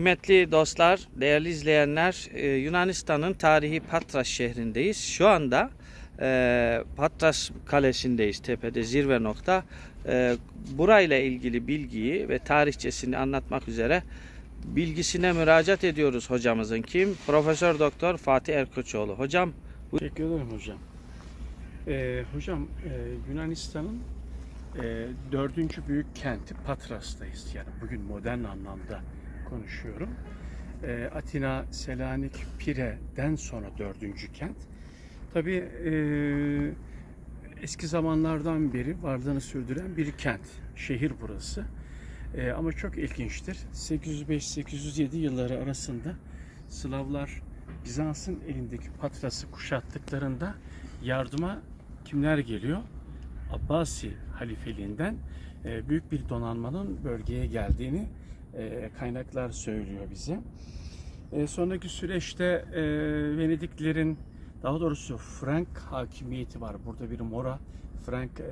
Kıymetli dostlar, değerli izleyenler, e, Yunanistan'ın tarihi Patras şehrindeyiz. Şu anda e, Patras Kalesi'ndeyiz, tepede zirve nokta. E, burayla ilgili bilgiyi ve tarihçesini anlatmak üzere bilgisine müracaat ediyoruz hocamızın. Kim? Profesör Doktor Fatih Erkoçoğlu. Hocam Teşekkür ederim hocam. Ee, hocam e, Yunanistan'ın dördüncü büyük kenti Patras'tayız. Yani bugün modern anlamda konuşuyorum. E, Atina, Selanik, Pire'den sonra dördüncü kent. Tabii e, eski zamanlardan beri varlığını sürdüren bir kent, şehir burası. E, ama çok ilginçtir. 805-807 yılları arasında Slavlar Bizans'ın elindeki Patras'ı kuşattıklarında yardıma kimler geliyor? Abbasi halifeliğinden e, büyük bir donanmanın bölgeye geldiğini e, kaynaklar söylüyor bize. E, sonraki süreçte e, Venediklerin daha doğrusu Frank hakimiyeti var. Burada bir Mora Frank e,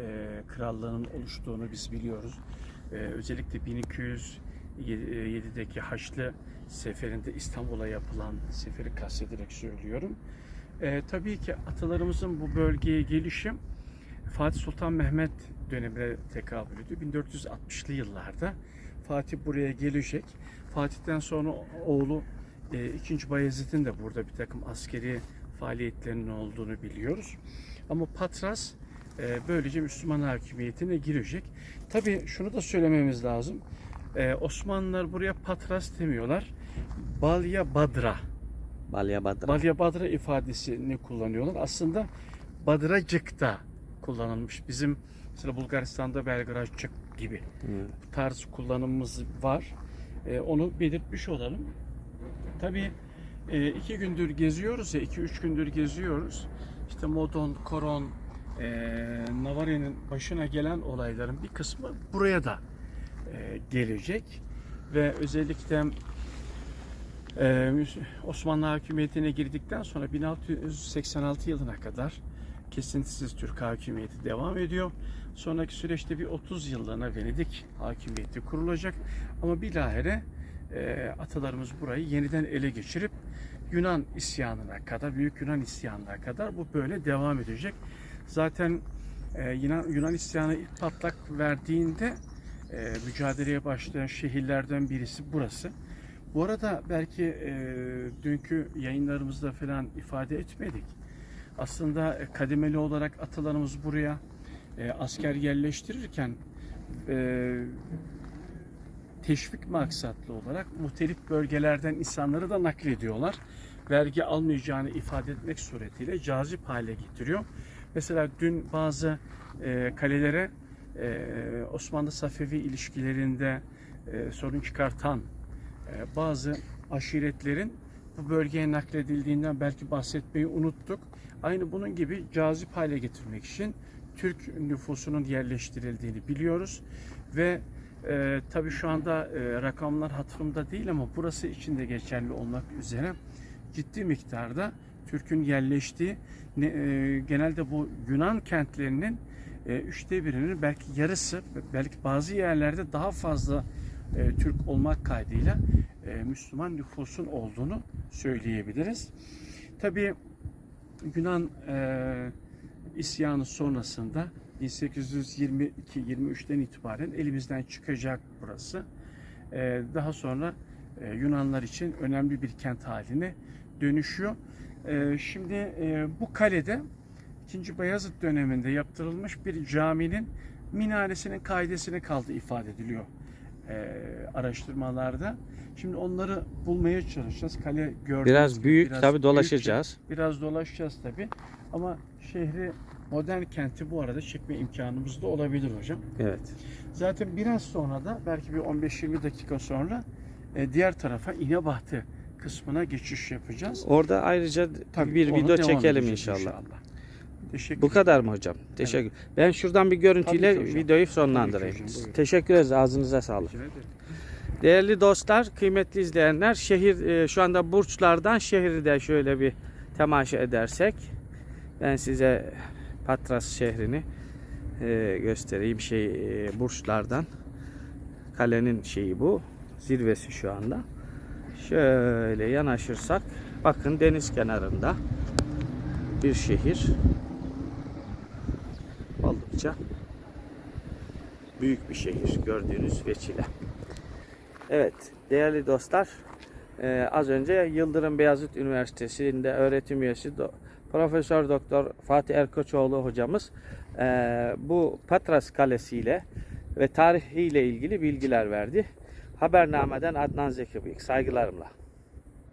krallığının oluştuğunu biz biliyoruz. Özellikle 1207'deki Haçlı seferinde İstanbul'a yapılan seferi kastederek söylüyorum. E, tabii ki atalarımızın bu bölgeye gelişi Fatih Sultan Mehmet dönemine tekabül ediyor. 1460'lı yıllarda Fatih buraya gelecek. Fatih'ten sonra oğlu e, 2. Bayezid'in de burada bir takım askeri faaliyetlerinin olduğunu biliyoruz. Ama Patras e, böylece Müslüman hakimiyetine girecek. Tabii şunu da söylememiz lazım. E, Osmanlılar buraya Patras demiyorlar. Balya Badra. Balya Badra. Balya Badra ifadesini kullanıyorlar. Aslında Badracık'ta kullanılmış. Bizim mesela Bulgaristan'da Belgradcık gibi bu tarz kullanımımız var. E, onu belirtmiş olalım. Tabii e, iki gündür geziyoruz ya, iki üç gündür geziyoruz. İşte Modon, Koron, e, Navarya'nın başına gelen olayların bir kısmı buraya da e, gelecek. Ve özellikle e, Osmanlı hakimiyetine girdikten sonra 1686 yılına kadar kesintisiz Türk hakimiyeti devam ediyor. Sonraki süreçte bir 30 yıllığına Venedik hakimiyeti kurulacak. Ama bilahare e, atalarımız burayı yeniden ele geçirip Yunan isyanına kadar, Büyük Yunan isyanına kadar bu böyle devam edecek. Zaten e, Yunan, Yunan isyanı ilk patlak verdiğinde e, mücadeleye başlayan şehirlerden birisi burası. Bu arada belki e, dünkü yayınlarımızda falan ifade etmedik. Aslında e, kademeli olarak atalarımız buraya e, asker yerleştirirken e, teşvik maksatlı olarak muhtelif bölgelerden insanları da naklediyorlar. Vergi almayacağını ifade etmek suretiyle cazip hale getiriyor. Mesela dün bazı e, kalelere e, Osmanlı Safevi ilişkilerinde e, sorun çıkartan e, bazı aşiretlerin bu bölgeye nakledildiğinden belki bahsetmeyi unuttuk. Aynı bunun gibi cazip hale getirmek için Türk nüfusunun yerleştirildiğini biliyoruz ve e, tabii şu anda e, rakamlar hatırımda değil ama burası için de geçerli olmak üzere ciddi miktarda Türk'ün yerleştiği e, genelde bu Yunan kentlerinin e, üçte birinin belki yarısı belki bazı yerlerde daha fazla e, Türk olmak kaydıyla e, Müslüman nüfusun olduğunu söyleyebiliriz. Tabii Yunan e, isyanı sonrasında 1822-23'ten itibaren elimizden çıkacak burası. E, daha sonra e, Yunanlar için önemli bir kent haline dönüşüyor. E, şimdi e, bu kalede 2. Bayezid döneminde yaptırılmış bir caminin minaresinin kaidesine kaldı ifade ediliyor e, araştırmalarda. Şimdi onları bulmaya çalışacağız. Kale gördüğünüz Biraz gibi büyük biraz tabii büyük. dolaşacağız. Biraz dolaşacağız tabii. Ama şehri modern kenti bu arada çekme imkanımız da olabilir hocam. Evet. Zaten biraz sonra da belki bir 15-20 dakika sonra e, diğer tarafa İnebahtı kısmına geçiş yapacağız. Orada ayrıca Tabii, bir video çekelim edeceğiz inşallah. Teşekkür Bu kadar mı hocam? Teşekkür. Ben şuradan bir görüntüyle Tabii ki hocam. videoyu Tabii sonlandırayım. ki hocam, buyurun. Teşekkür ederiz. Ağzınıza sağlık. Rica ederim. Değerli dostlar, kıymetli izleyenler, şehir e, şu anda burçlardan şehri de şöyle bir temaşa edersek ben size Patras şehrini e, göstereyim şey e, burçlardan. Kalenin şeyi bu. Zirvesi şu anda. Şöyle yanaşırsak bakın deniz kenarında bir şehir. Oldukça büyük bir şehir gördüğünüz veçile. Evet değerli dostlar e, az önce Yıldırım Beyazıt Üniversitesi'nde öğretim üyesi do- Profesör Doktor Fatih Erkoçoğlu hocamız e, bu Patras Kalesi ile ve tarihiyle ilgili bilgiler verdi. Habernameden Adnan Zeki Bıyık. Saygılarımla.